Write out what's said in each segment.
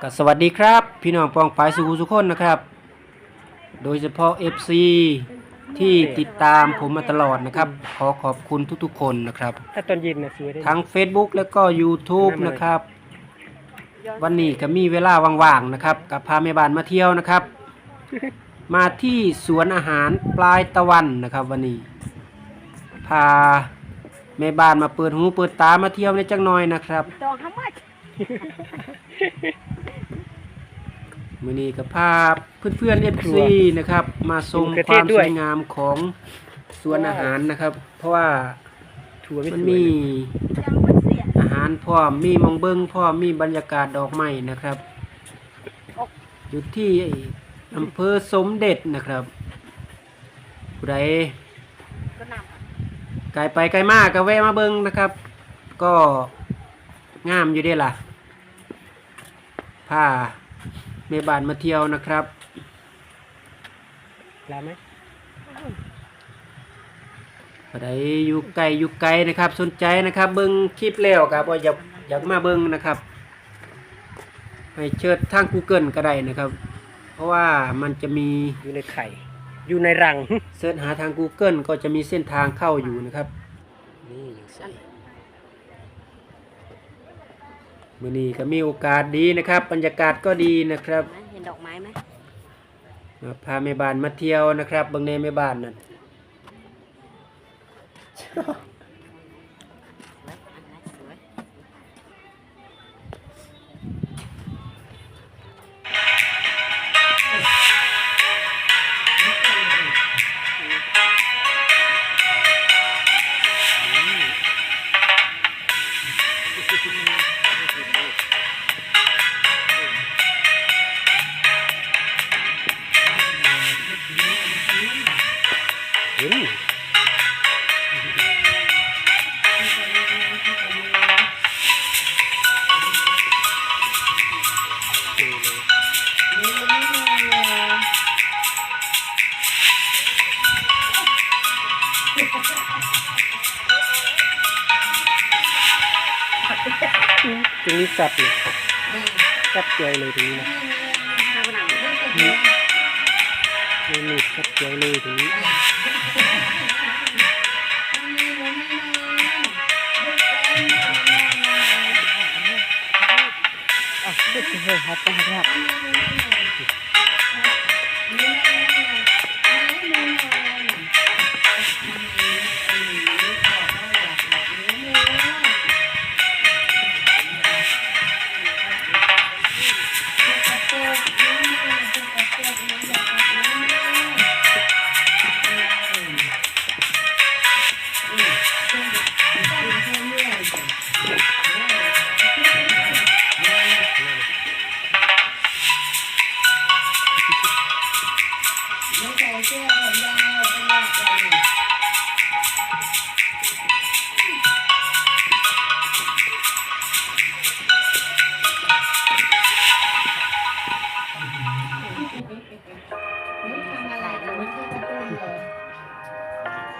ก็สวัสดีครับ พี่น้องปองปายสุขุสุขคนนะครับ โดยเฉพาะ FC ที่ติดตามผมมาตลอดนะครับ ขอขอบคุณทุกๆคนนะครับ ถ้าตอนเย็นนะสวยได้ทั้ง Facebook แล้วก็ YouTube นะครับ วันนี้ก็มีเวลาว่างๆนะครับกับพาแม่บ้านมาเที่ยวนะครับ มาที่สวนอาหารปลายตะวันนะครับ วันนี้ พาแม่บ้านมาเปิดหูเปิดตามาเที่ยวในจังน้อยนะครับ ดอง how much มื อนี้ก็พาเพื่อนๆเอฟซีนะครับ มาชมความสวยงามของสวนอาหารนะครับ เพราะว่าถั่วไม่มันสวยมียังมันเสียอาหารพร้อมมีหมองเบิ้งพร้อมมีบรรยากาศดอกไม้นะครับ อยู่ที่อำเภอสมเด็จนะครับผู้ใดก็นไกลไปไกลมากก็แวะมาเบิ้งนะครับ ก็งามอยู่เด้ล่ะ พาแม่บ้านมาเที่ยวนะครับลาไหมผู้ใดอยู่ไกลอยู่ไกลนะครับ สนใจนะครับ เบิ้งคลิปแล้วครับว่าอยากอยากมาเบิ้งนะครับให้เชิดทาง Google ก็ได้นะครับ เพราะว่ามันจะมีอยู่ในไข่ อยู่ในรัง เสิร์ชหาทาง Google ก็จะมีเส้นทางเข้าอยู่นะครับ นี่อย่างใส่ มือนี้ก็มีโอกาสดีนะครับ บรรยากาศก็ดีนะครับำเห็นดอกไม้ไหมมาพาแม่บ้านมาเที่ยวนะครับเบางในแม่บ้านนั่น ส รงนี้จับเลยจับใจเลยตรงนี้นะนี่นี่จับใจเลยตรงนี้อะเด็กเฮ้ยครับครับต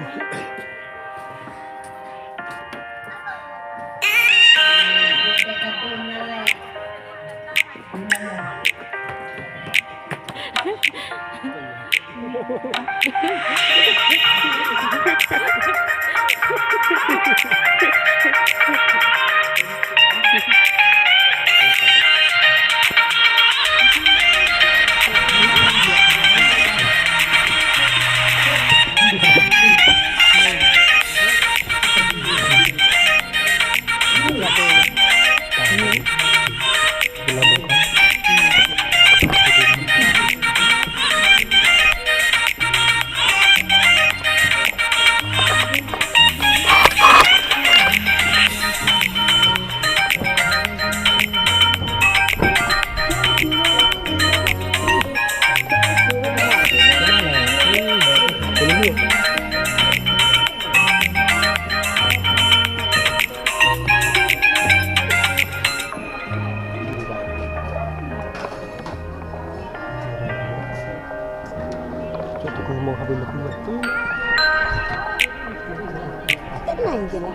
รงนี้ Cho mau habis nak buat tu. Tak main je lah.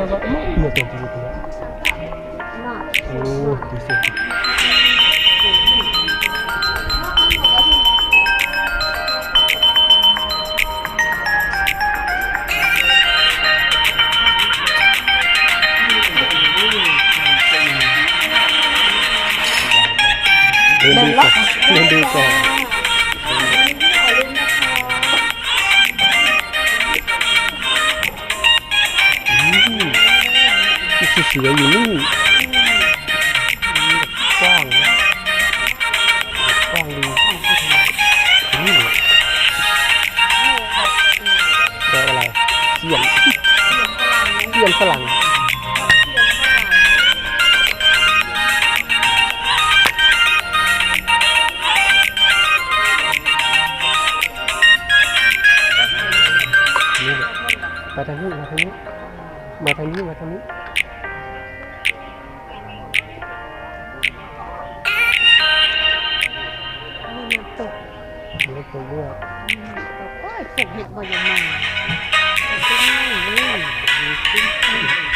Mak, mak tu tu. Mak. Oh, tu tu. เดินดูก่อนเดินดูก่อนอืมมีเสืออยู่นี่กว้างนะกว้างดีอืมดอกอะไรเสียนเสียนฝรั่ง มาทางนี้มาทางนี้มาทางนี้มาทางนี้มีน้ำตกนี่ตัวเลือกน้ำตกโอ้ยผมเห็นบ่อยยังไงเป็นไงเลยมีขึ้น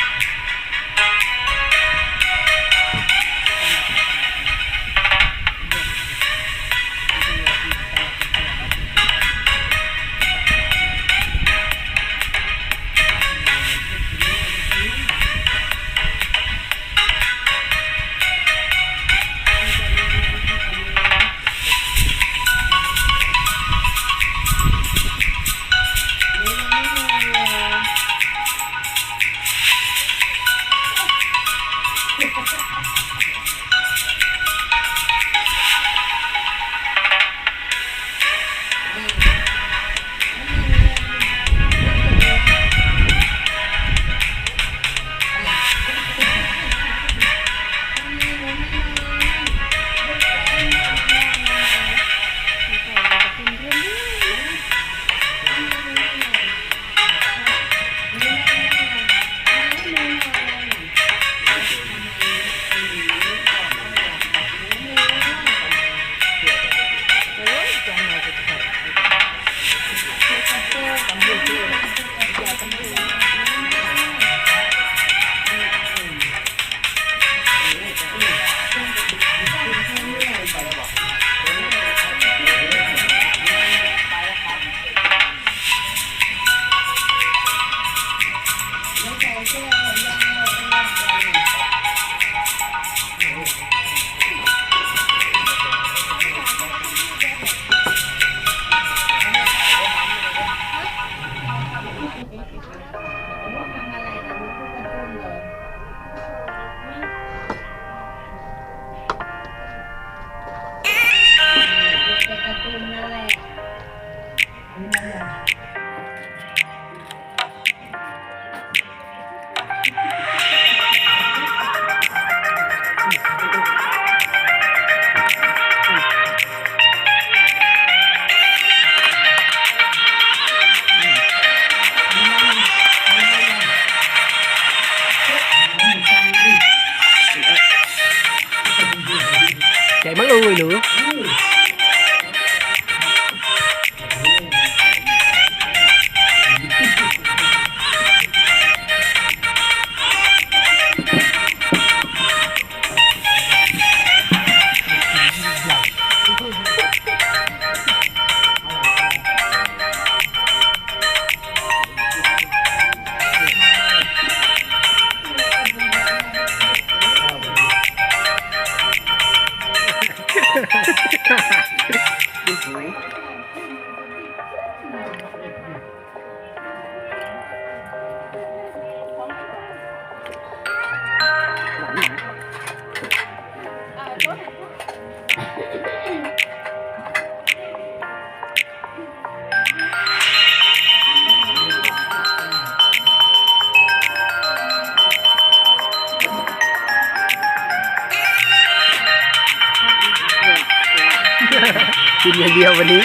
กินอย่างเดียววันนี้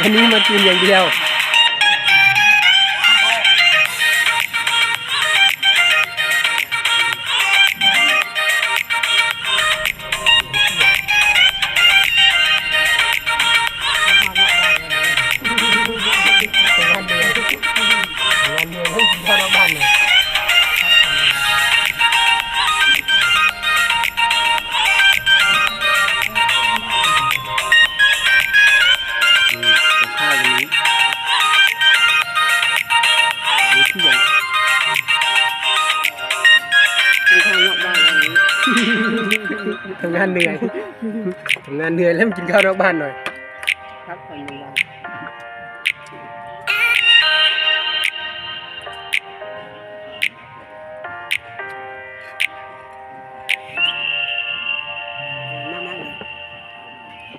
วันนี้มากินอย่างเดียว ทำงานเหนื่อย ทำงานเหนื่อยแล้วมกินข้าวนอกบ้านหน่อย ครับคน